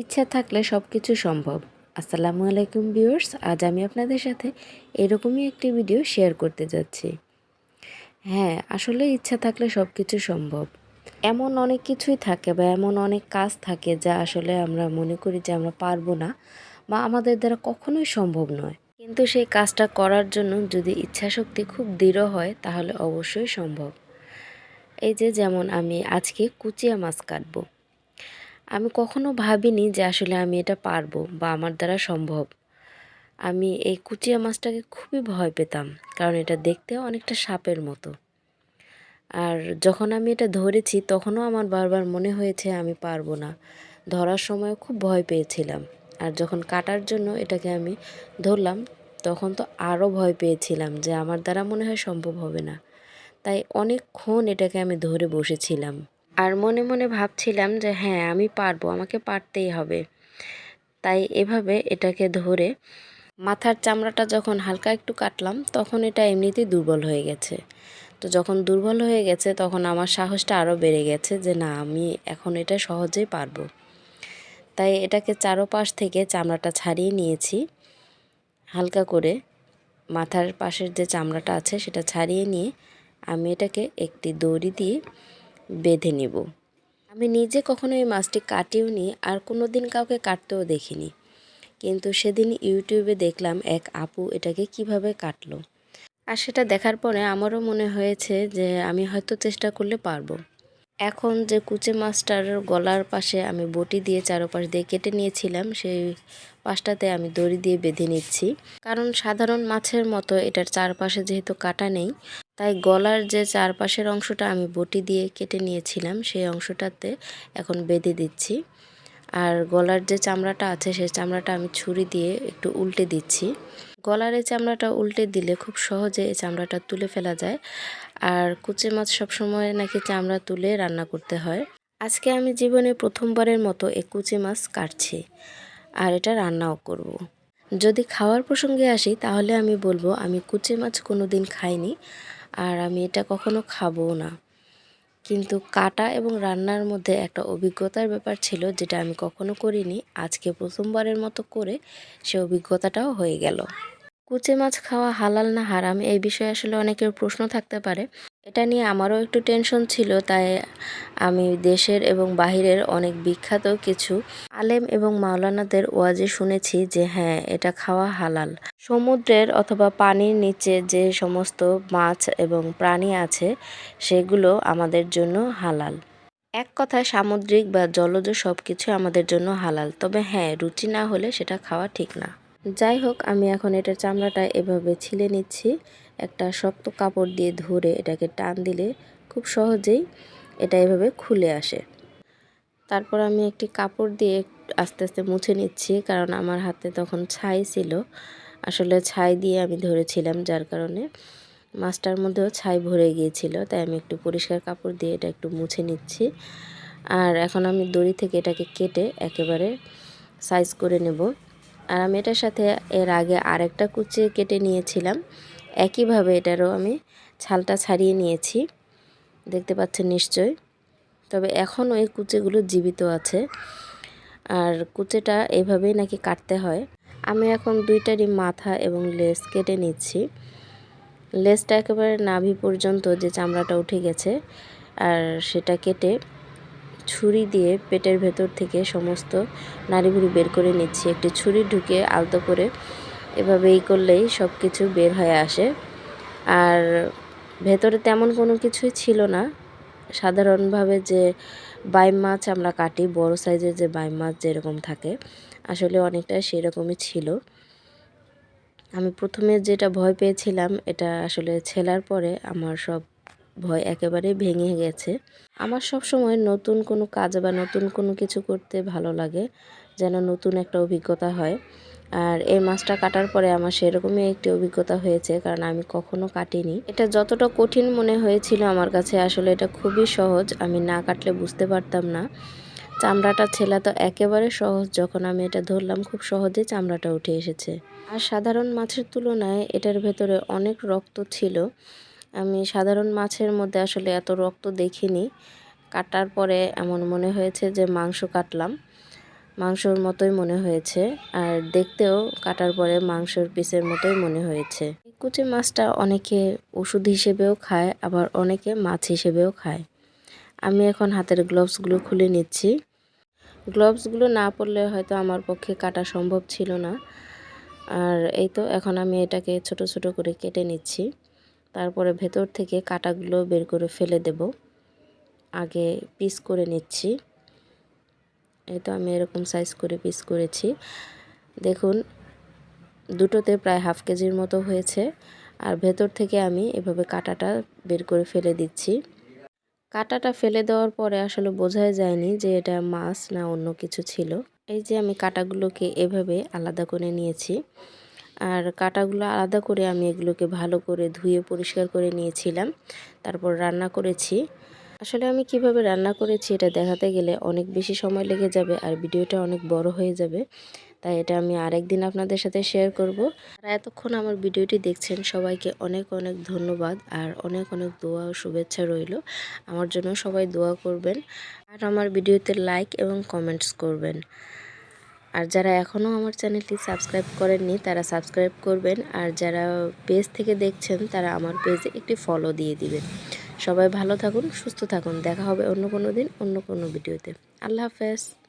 ইচ্ছা থাকলে সব কিছু সম্ভব। আসসালামু আলাইকুম ভিউয়ার্স, আজ আমি আপনাদের সাথে এরকমই একটি ভিডিও শেয়ার করতে যাচ্ছি। হ্যাঁ আসলে ইচ্ছা থাকলে সব কিছু সম্ভব। এমন অনেক কিছুই থাকে বা এমন অনেক কাজ থাকে যা আসলে আমরা মনে করি যে আমরা পারব না বা আমাদের দ্বারা কখনোই সম্ভব নয়। কিন্তু সেই কাজটা করার জন্য যদি ইচ্ছাশক্তি খুব দৃঢ় হয়, তাহলে অবশ্যই সম্ভব। এই যে যেমন আমি আজকে কুচিয়া মাছ কাটবো। আমি কখনো ভাবিনি যে আসলে আমি এটা পারব বা আমার দ্বারা সম্ভব। আমি এই কুচিয়া মাছটাকে খুবই ভয় পেতাম, কারণ এটা দেখতে অনেকটা সাপের মতো। আর যখন আমি এটা ধরেছি, তখনও আমার বারবার মনে হয়েছে আমি পারব না। ধরার সময় খুব ভয় পেয়েছিলাম। আর যখন কাটার জন্য এটাকে আমি ধরলাম, তখন তো আরও ভয় পেয়েছিলাম যে আমার দ্বারা মনে হয় সম্ভব হবে না। তাই অনেকক্ষণ এটাকে আমি ধরে বসেছিলাম। আর মনে মনে ভাবছিলাম যে হ্যাঁ আমি পারব, আমাকে পারতেই হবে। তাই এভাবে এটাকে ধরে মাথার চামড়াটা যখন হালকা একটু কাটলাম, তখন এটা এমনিতেই দুর্বল হয়ে গেছে। তো যখন দুর্বল হয়ে গেছে, তখন আমার সাহসটা আরও বেড়ে গেছে যে না, আমি এখন এটা সহজেই পারব। তাই এটাকে চারোপাশ থেকে চামড়াটা ছাড়িয়ে নিয়েছি। হালকা করে মাথার পাশের যে চামড়াটা আছে, সেটা ছাড়িয়ে নিয়ে আমি এটাকে একটি দড়ি দিয়ে বেঁধে নিব। আমি নিজে কখনো এই মাছটি কাটিও নি আর কোনো দিন কাউকে কাটতেও দেখিনি। কিন্তু সেদিন ইউটিউবে দেখলাম এক আপু এটাকে কীভাবে কাটলো। আর সেটা দেখার পরে আমারও মনে হয়েছে যে আমি হয়তো চেষ্টা করলে পারব। এখন যে কুচে মাছটার গলার পাশে আমি বটি দিয়ে চারোপাশ দিয়ে কেটে নিয়েছিলাম, সেই পাশটাতে আমি দড়ি দিয়ে বেঁধে নিচ্ছি। কারণ সাধারণ মাছের মতো এটার চারপাশে যেহেতু কাটা নেই তাই গলার যে চারপাশের অংশটা আমি বটি দিয়ে কেটে নিয়েছিলাম, সেই অংশটাতে এখন বেঁধে দিচ্ছি। আর গলার যে চামড়াটা আছে, সেই চামড়াটা আমি ছুরি দিয়ে একটু উল্টে দিচ্ছি। গলার এই চামড়াটা উল্টে দিলে খুব সহজে এই চামড়াটা তুলে ফেলা যায়। আর কুচে মাছ সবসময় নাকি চামড়া তুলে রান্না করতে হয়। আজকে আমি জীবনে প্রথমবারের মতো এই কুচি মাছ কাটছি আর এটা রান্নাও করব। যদি খাওয়ার প্রসঙ্গে আসি, তাহলে আমি বলব আমি কুচে মাছ কোনো দিন খাইনি। আর আমি এটা কখনো খাবও না। কিন্তু কাটা এবং রান্নার মধ্যে একটা অভিজ্ঞতার ব্যাপার ছিল যেটা আমি কখনো করিনি। আজকে প্রথমবারের মতো করে সে অভিজ্ঞতাটাও হয়ে গেল। কুচে মাছ খাওয়া হালাল না হারাম, এই বিষয়ে আসলে অনেকের প্রশ্ন থাকতে পারে। এটা নিয়ে আমারও একটু টেনশন ছিল, তাই আমি দেশের এবং বাহিরের অনেক বিখ্যাত কিছু আলেম এবং মাওলানাদের ওয়াজে শুনেছি যে হ্যাঁ এটা খাওয়া হালাল। সমুদ্রের অথবা পানির নিচে যে সমস্ত মাছ এবং প্রাণী আছে, সেগুলো আমাদের জন্য হালাল। এক কথায় সামুদ্রিক বা জলজ সব কিছু আমাদের জন্য হালাল, তবে হ্যাঁ রুচি না হলে সেটা খাওয়া ঠিক না। যাই হোক, আমি এখন এটার চামড়াটা এভাবে ছিলে নিচ্ছি। একটা শক্ত কাপড় দিয়ে ধরে এটাকে টান দিলে খুব সহজেই এটা এভাবে খুলে আসে। তারপর আমি একটি কাপড় দিয়ে আস্তে আস্তে মুছে নিচ্ছি, কারণ আমার হাতে তখন ছাই ছিল। আসলে ছাই দিয়ে আমি ধরেছিলাম, যার কারণে মাছটার মধ্যেও ছাই ভরে গিয়েছিল। তাই আমি একটু পরিষ্কার কাপড় দিয়ে এটা একটু মুছে নিচ্ছি। আর এখন আমি দড়ি থেকে এটাকে কেটে একেবারে সাইজ করে নেব। আর আমি এটার সাথে এর আগে আরেকটা কুচি কেটে নিয়েছিলাম। একইভাবে এটারও আমি ছালটা ছাড়িয়ে নিয়েছি। দেখতে পাচ্ছেন নিশ্চয় তবে এখনও ওই কুচেগুলো জীবিত আছে। আর কুচেটা এভাবেই নাকি কাটতে হয়। আমি এখন দুইটারই মাথা এবং লেস কেটে নিচ্ছি। লেসটা একেবারে নাভি পর্যন্ত যে চামড়াটা উঠে গেছে, আর সেটা কেটে ছুরি দিয়ে পেটের ভেতর থেকে সমস্ত নাড়িভুড়ি বের করে নিচ্ছি। একটি ছুরি ঢুকে আলতো করে এভাবে এই করলেই সব কিছু বের হয়ে আসে। আর ভেতরে তেমন কোনো কিছুই ছিল না। সাধারণভাবে যে বাইম মাছ আমরা কাটি, বড় সাইজের যে বাইম মাছ যেরকম থাকে, আসলে অনেকটা সেরকমই ছিল। আমি প্রথমে যেটা ভয় পেয়েছিলাম, এটা আসলে ছেলার পরে আমার সব ভয় একেবারে ভেঙে গেছে। আমার সব সময় নতুন কোনো কাজ বা নতুন কোনো কিছু করতে ভালো লাগে, যেন নতুন একটা অভিজ্ঞতা হয়। আর এই মাছটা কাটার পরে আমার সেরকমই একটি অভিজ্ঞতা হয়েছে, কারণ আমি কখনো কাটিনি। এটা যতটা কঠিন মনে হয়েছিল আমার কাছে, আসলে এটা খুবই সহজ। আমি না কাটলে বুঝতে পারতাম না। চামড়াটা ছেলা তো একেবারে সহজ, যখন আমি এটা ধরলাম, খুব সহজেই চামড়াটা উঠে এসেছে। আর সাধারণ মাছের তুলনায় এটার ভেতরে অনেক রক্ত ছিল। আমি সাধারণ মাছের মধ্যে আসলে এত রক্ত দেখিনি। কাটার পরে এমন মনে হয়েছে যে মাংস কাটলাম। মাংসর মতোই মনে হয়েছে। আর দেখতেও কাটার পরে মাংসর পিসের মতোই মনে হয়েছে। কুচি মাছটা অনেকে ওষুধ হিসেবেও খায়, আবার অনেকে মাছ হিসেবেও খায়। আমি এখন হাতের গ্লোভসগুলো খুলে নিচ্ছি। গ্লোভসগুলো না পরলে হয়তো আমার পক্ষে কাটা সম্ভব ছিল না। আর এই তো, এখন আমি এটাকে ছোট ছোট করে কেটে নিচ্ছি। তারপরে ভেতর থেকে কাটাগুলো বের করে ফেলে দেব। আগে পিস করে নিচ্ছি। এই তো আমি এরকম সাইজ করে পিস করেছি। দেখুন, দুটোতে প্রায় হাফ কেজির মতো হয়েছে। আর ভেতর থেকে আমি এভাবে কাটাটা বের করে ফেলে দিচ্ছি। কাটাটা ফেলে দেওয়ার পরে আসলে বোঝাই যায়নি যে এটা মাছ না অন্য কিছু ছিল। এই যে আমি কাটাগুলোকে এভাবে আলাদা করে নিয়েছি। আর কাটাগুলো আলাদা করে আমি এগুলোকে ভালো করে ধুয়ে পরিষ্কার করে নিয়েছিলাম। তারপর রান্না করেছি। আসলে আমি কীভাবে রান্না করেছি এটা দেখাতে গেলে অনেক বেশি সময় লেগে যাবে আর ভিডিওটা অনেক বড় হয়ে যাবে। তাই এটা আমি আরেকদিন আপনাদের সাথে শেয়ার করব। আর এতক্ষণ আমার ভিডিওটি দেখছেন সবাইকে অনেক অনেক ধন্যবাদ আর অনেক অনেক দোয়া ও শুভেচ্ছা রইল। আমার জন্য সবাই দোয়া করবেন। আর আমার ভিডিওতে লাইক এবং কমেন্টস করবেন। আর যারা এখনও আমার চ্যানেলটি সাবস্ক্রাইব করেননি, তারা সাবস্ক্রাইব করবেন। আর যারা পেজ থেকে দেখছেন, তারা আমার পেজে একটি ফলো দিয়ে দিবেন। সবাই ভালো থাকুন, সুস্থ থাকুন। দেখা হবে অন্য কোনো দিন, অন্য কোনো ভিডিওতে। আল্লাহ হাফেজ।